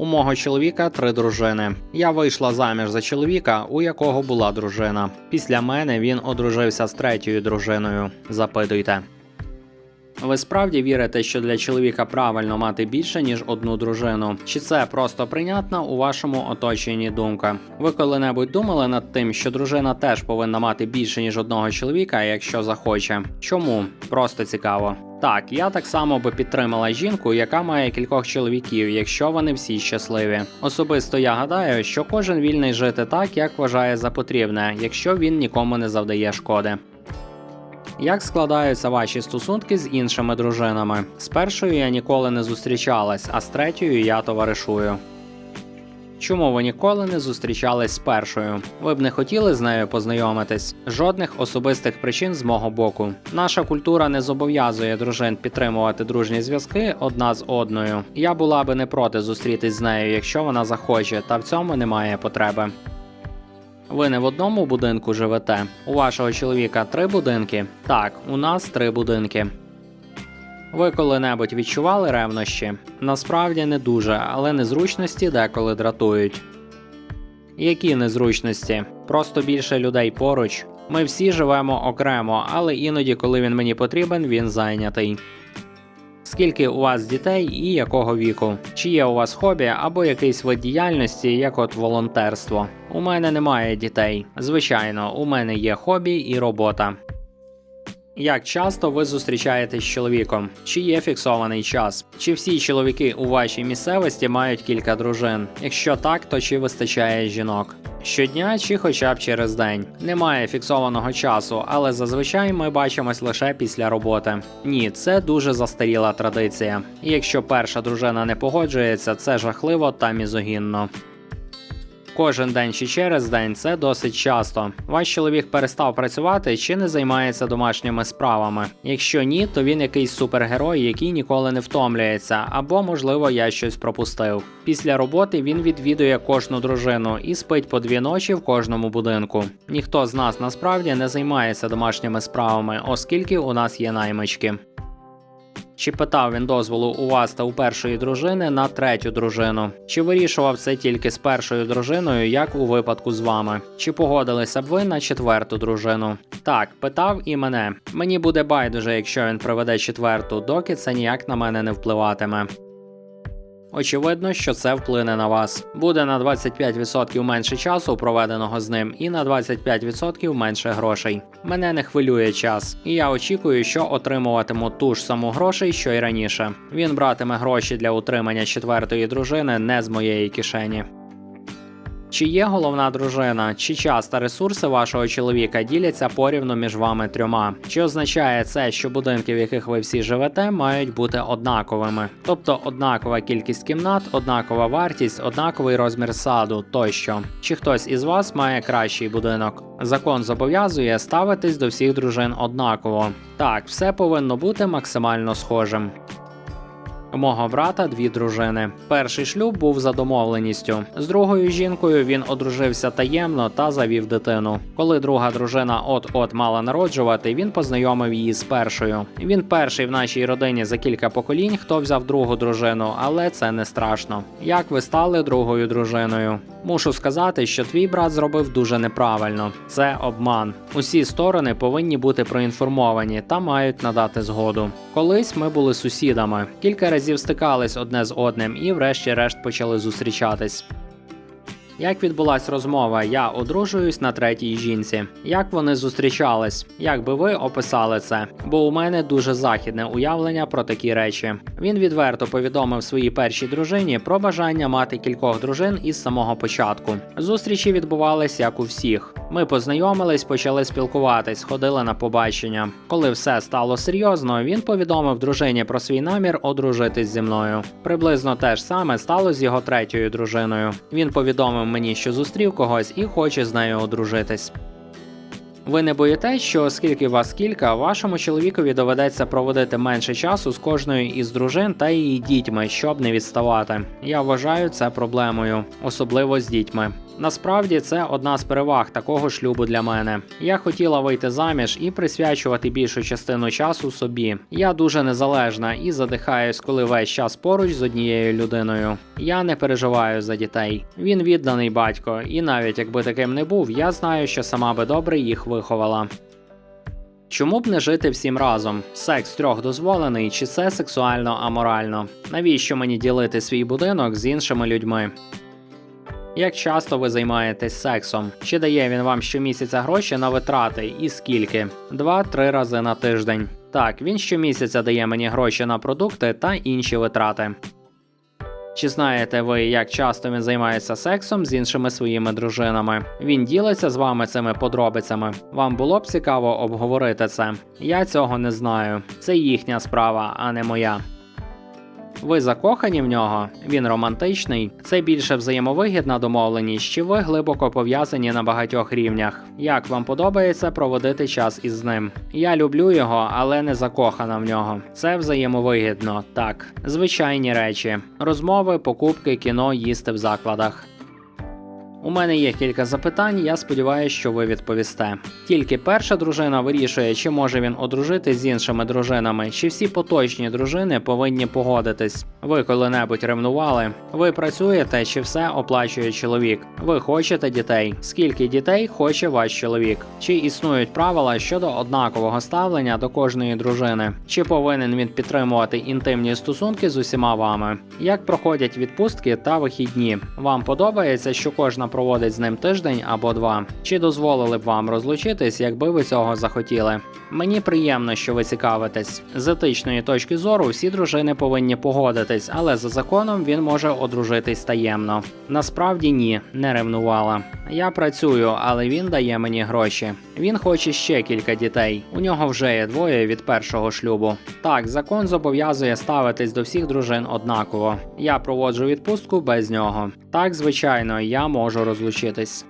У мого чоловіка три дружини. Я вийшла заміж за чоловіка, у якого була дружина. Після мене він одружився з третьою дружиною. Запитуйте. Ви справді вірите, що для чоловіка правильно мати більше ніж одну дружину? Чи це просто прийнятна у вашому оточенні думка? Ви коли-небудь думали над тим, що дружина теж повинна мати більше ніж одного чоловіка, якщо захоче? Чому? Просто цікаво. Так, я так само би підтримала жінку, яка має кількох чоловіків, якщо вони всі щасливі. Особисто я гадаю, що кожен вільний жити так, як вважає за потрібне, якщо він нікому не завдає шкоди. Як складаються ваші стосунки з іншими дружинами? З першою я ніколи не зустрічалась, а з третьою я товаришую. Чому ви ніколи не зустрічались з першою? Ви б не хотіли з нею познайомитись? Жодних особистих причин з мого боку. Наша культура не зобов'язує дружин підтримувати дружні зв'язки одна з одною. Я була би не проти зустрітись з нею, якщо вона захоче, та в цьому немає потреби. Ви не в одному будинку живете. У вашого чоловіка три будинки? Так, у нас три будинки. Ви коли-небудь відчували ревнощі? Насправді не дуже, але незручності деколи дратують. Які незручності? Просто більше людей поруч. Ми всі живемо окремо, але іноді, коли він мені потрібен, він зайнятий. Скільки у вас дітей і якого віку? Чи є у вас хобі або якийсь вид діяльності, як от волонтерство? У мене немає дітей. Звичайно, у мене є хобі і робота. Як часто ви зустрічаєтесь з чоловіком? Чи є фіксований час? Чи всі чоловіки у вашій місцевості мають кілька дружин? Якщо так, то чи вистачає жінок? Щодня чи хоча б через день. Немає фіксованого часу, але зазвичай ми бачимось лише після роботи. Ні, це дуже застаріла традиція. І якщо перша дружина не погоджується, це жахливо та мізогінно. Кожен день чи через день це досить часто. Ваш чоловік перестав працювати чи не займається домашніми справами. Якщо ні, то він якийсь супергерой, який ніколи не втомлюється, або, можливо, я щось пропустив. Після роботи він відвідує кожну дружину і спить по дві ночі в кожному будинку. Ніхто з нас насправді не займається домашніми справами, оскільки у нас є наймички. Чи питав він дозволу у вас та у першої дружини на третю дружину? Чи вирішував це тільки з першою дружиною, як у випадку з вами? Чи погодилися б ви на четверту дружину? Так, питав і мене. Мені буде байдуже, якщо він проведе четверту, доки це ніяк на мене не впливатиме. Очевидно, що це вплине на вас. Буде на 25% менше часу, проведеного з ним, і на 25% менше грошей. Мене не хвилює час, і я очікую, що отримуватиму ту ж саму грошей, що й раніше. Він братиме гроші для утримання четвертої дружини не з моєї кишені. Чи є головна дружина, чи час та ресурси вашого чоловіка діляться порівну між вами трьома? Чи означає це, що будинки, в яких ви всі живете, мають бути однаковими? Тобто однакова кількість кімнат, однакова вартість, однаковий розмір саду тощо? Чи хтось із вас має кращий будинок? Закон зобов'язує ставитись до всіх дружин однаково. Так, все повинно бути максимально схожим. Мого брата дві дружини. Перший шлюб був за домовленістю. З другою жінкою він одружився таємно та завів дитину. Коли друга дружина от-от мала народжувати, він познайомив її з першою. Він перший в нашій родині за кілька поколінь, хто взяв другу дружину, але це не страшно. Як ви стали другою дружиною? Мушу сказати, що твій брат зробив дуже неправильно. Це обман. Усі сторони повинні бути проінформовані та мають надати згоду. Колись ми були сусідами, кілька разів стикались одне з одним і, врешті-решт, почали зустрічатись. Як відбулась розмова, я одружуюсь на третій жінці. Як вони зустрічались? Як би ви описали це? Бо у мене дуже західне уявлення про такі речі. Він відверто повідомив своїй першій дружині про бажання мати кількох дружин із самого початку. Зустрічі відбувались як у всіх. Ми познайомились, почали спілкуватись, ходили на побачення. Коли все стало серйозно, він повідомив дружині про свій намір одружитись зі мною. Приблизно те ж саме стало з його третьою дружиною. Він повідомив мені, що зустрів когось і хоче з нею одружитись. Ви не боїтесь, що оскільки вас кілька, вашому чоловікові доведеться проводити менше часу з кожною із дружин та її дітьми, щоб не відставати. Я вважаю це проблемою, особливо з дітьми. Насправді це одна з переваг такого шлюбу для мене. Я хотіла вийти заміж і присвячувати більшу частину часу собі. Я дуже незалежна і задихаюсь, коли весь час поруч з однією людиною. Я не переживаю за дітей. Він відданий батько, і навіть якби таким не був, я знаю, що сама би добре їх виховала. Чому б не жити всім разом? Секс трьох дозволений, чи це сексуально аморально? Навіщо мені ділити свій будинок з іншими людьми? Як часто ви займаєтесь сексом? Чи дає він вам щомісяця гроші на витрати і скільки? Два-три рази на тиждень. Так, він щомісяця дає мені гроші на продукти та інші витрати. Чи знаєте ви, як часто він займається сексом з іншими своїми дружинами? Він ділиться з вами цими подробицями. Вам було б цікаво обговорити це. Я цього не знаю. Це їхня справа, а не моя. Ви закохані в нього? Він романтичний. Це більше взаємовигідна домовленість, чи ви глибоко пов'язані на багатьох рівнях. Як вам подобається проводити час із ним? Я люблю його, але не закохана в нього. Це взаємовигідно, так. Звичайні речі: розмови, покупки, кіно, їсти в закладах. У мене є кілька запитань, я сподіваюся, що ви відповісте. Тільки перша дружина вирішує, чи може він одружити з іншими дружинами, чи всі поточні дружини повинні погодитись. Ви коли-небудь ревнували? Ви працюєте, чи все оплачує чоловік? Ви хочете дітей? Скільки дітей хоче ваш чоловік? Чи існують правила щодо однакового ставлення до кожної дружини? Чи повинен він підтримувати інтимні стосунки з усіма вами? Як проходять відпустки та вихідні? Вам подобається, що кожна проводить з ним тиждень або два? Чи дозволили б вам розлучитись, якби ви цього захотіли? Мені приємно, що ви цікавитесь. З етичної точки зору всі дружини повинні погодитись, але за законом він може одружитись таємно. Насправді ні, не ревнувала. Я працюю, але він дає мені гроші. Він хоче ще кілька дітей. У нього вже є двоє від першого шлюбу. Так, закон зобов'язує ставитись до всіх дружин однаково. Я проводжу відпустку без нього. Так, звичайно, я можу розлучитись.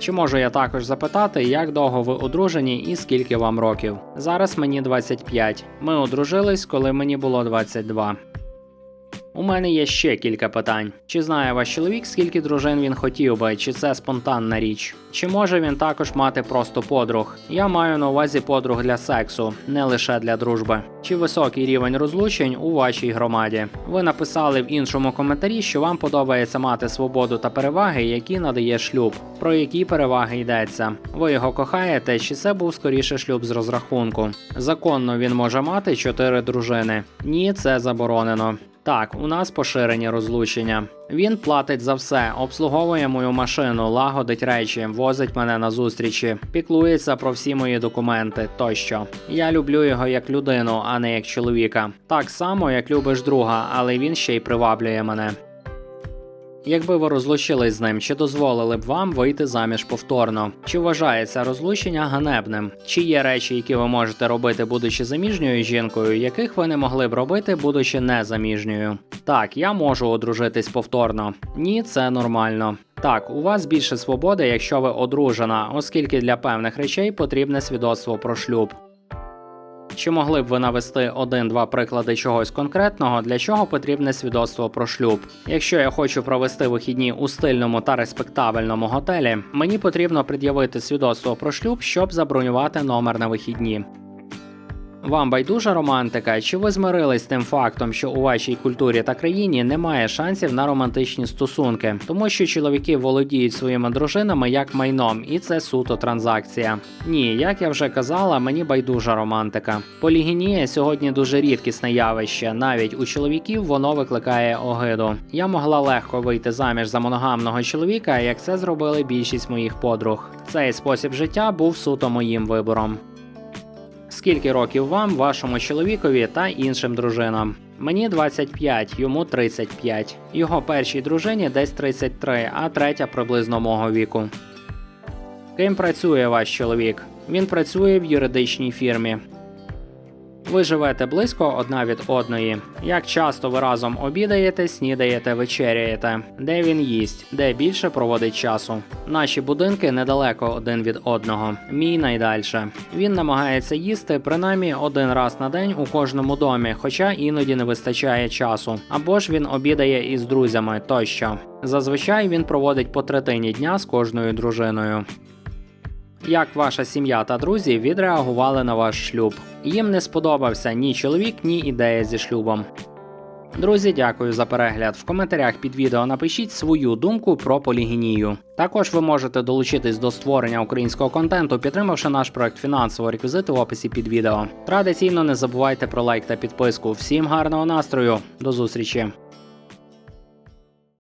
Чи можу я також запитати, як довго ви одружені і скільки вам років? Зараз мені 25. Ми одружились, коли мені було 22. У мене є ще кілька питань. Чи знає ваш чоловік, скільки дружин він хотів би, чи це спонтанна річ? Чи може він також мати просто подруг? Я маю на увазі подруг для сексу, не лише для дружби. Чи високий рівень розлучень у вашій громаді? Ви написали в іншому коментарі, що вам подобається мати свободу та переваги, які надає шлюб. Про які переваги йдеться? Ви його кохаєте, чи це був скоріше шлюб з розрахунку? Законно він може мати чотири дружини. Ні, це заборонено. Так, у нас поширені розлучення. Він платить за все, обслуговує мою машину, лагодить речі, возить мене на зустрічі, піклується про всі мої документи тощо. Я люблю його як людину, а не як чоловіка. Так само, як любиш друга, але він ще й приваблює мене. Якби ви розлучились з ним, чи дозволили б вам вийти заміж повторно? Чи вважається розлучення ганебним? Чи є речі, які ви можете робити, будучи заміжньою жінкою, яких ви не могли б робити, будучи незаміжньою? Так, я можу одружитись повторно. Ні, це нормально. Так, у вас більше свободи, якщо ви одружена, оскільки для певних речей потрібне свідоцтво про шлюб. Чи могли б ви навести один-два приклади чогось конкретного, для чого потрібне свідоцтво про шлюб? Якщо я хочу провести вихідні у стильному та респектабельному готелі, мені потрібно пред'явити свідоцтво про шлюб, щоб забронювати номер на вихідні. Вам байдужа романтика? Чи ви змирились з тим фактом, що у вашій культурі та країні немає шансів на романтичні стосунки, тому що чоловіки володіють своїми дружинами як майном, і це суто транзакція? Ні, як я вже казала, мені байдужа романтика. Полігінія сьогодні дуже рідкісне явище. Навіть у чоловіків воно викликає огиду. Я могла легко вийти заміж за моногамного чоловіка, як це зробили більшість моїх подруг. Цей спосіб життя був суто моїм вибором. Скільки років вам, вашому чоловікові та іншим дружинам? Мені 25, йому 35. Його першій дружині десь 33, а третя приблизно мого віку. Ким працює ваш чоловік? Він працює в юридичній фірмі. Ви живете близько одна від одної. Як часто ви разом обідаєте, снідаєте, вечеряєте, де він їсть, де більше проводить часу. Наші будинки недалеко один від одного. Мій найдальше. Він намагається їсти принаймні один раз на день у кожному домі, хоча іноді не вистачає часу. Або ж він обідає із друзями тощо. Зазвичай він проводить по третині дня з кожною дружиною. Як ваша сім'я та друзі відреагували на ваш шлюб? Їм не сподобався ні чоловік, ні ідея зі шлюбом. Друзі, дякую за перегляд. В коментарях під відео напишіть свою думку про полігінію. Також ви можете долучитись до створення українського контенту, підтримавши наш проект фінансово реквізити в описі під відео. Традиційно не забувайте про лайк та підписку. Всім гарного настрою, до зустрічі!